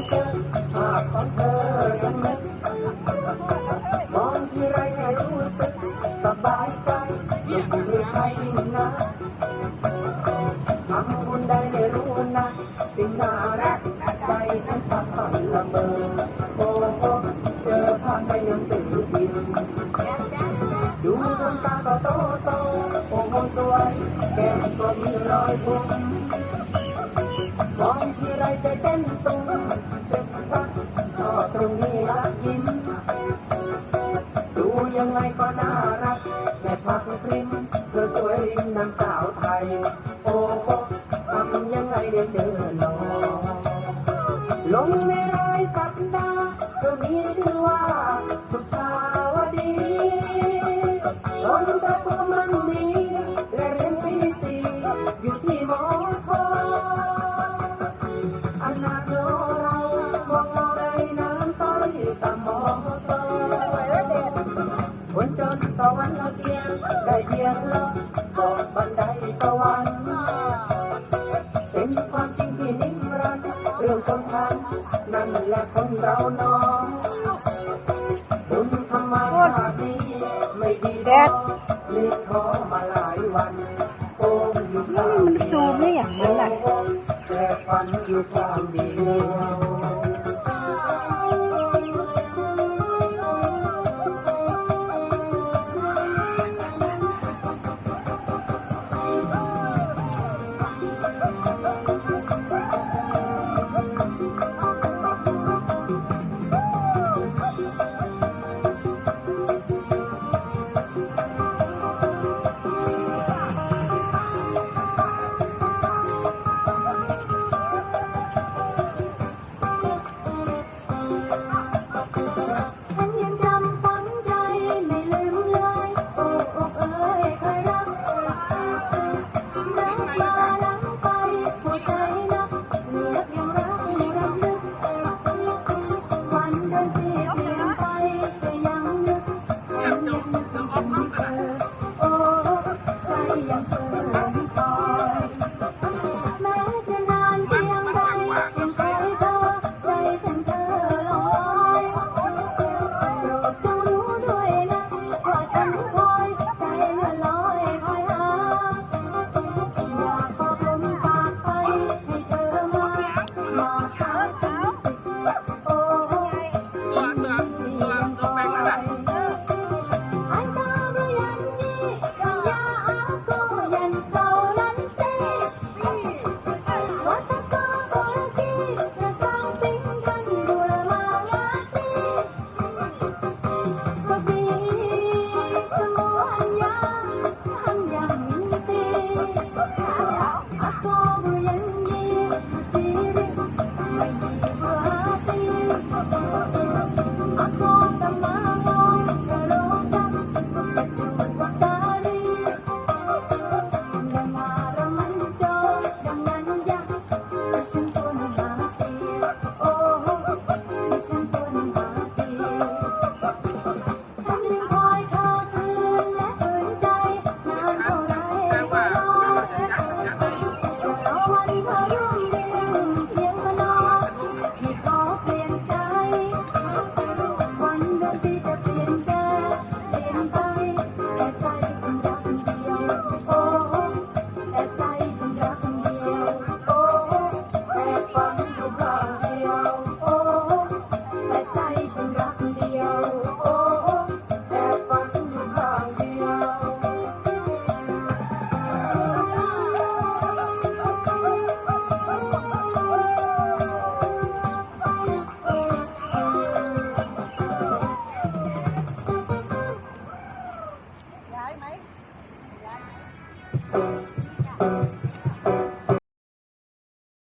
ยังเจอภาพของเธอยังนึกมองที่ไรก็รู้สึกสบายใจยิ่งมีใครยิ่งนะทำบุญได้ไม่รู้นะสิ่งน่ารักใจฉันสั่นละเมอโอ้โอ้เจอภาพในหนังสือพิมพ์ดูดวงตาก็โตโตโอ้โหสวยแก้มก็มีรอยบุ๋มมองทีไรใจเต้นต ยังไงก็น่ารักแม่พักพริมเธอสวยริมนางสาวไทย โอ้โหทำยังไงเดี๋ยวเจอหนอลงในรอยสัปดาห์เธอมี เรื่องสำคัญนั่นแหละคนเราน้องบุญธรรมชาตินี้ไม่ดีพอมีขอมาหลายวันโอ้มอยู่กลามันซูมได้อย่างนั้นแหละแต่ฝันอยู่ความเดียว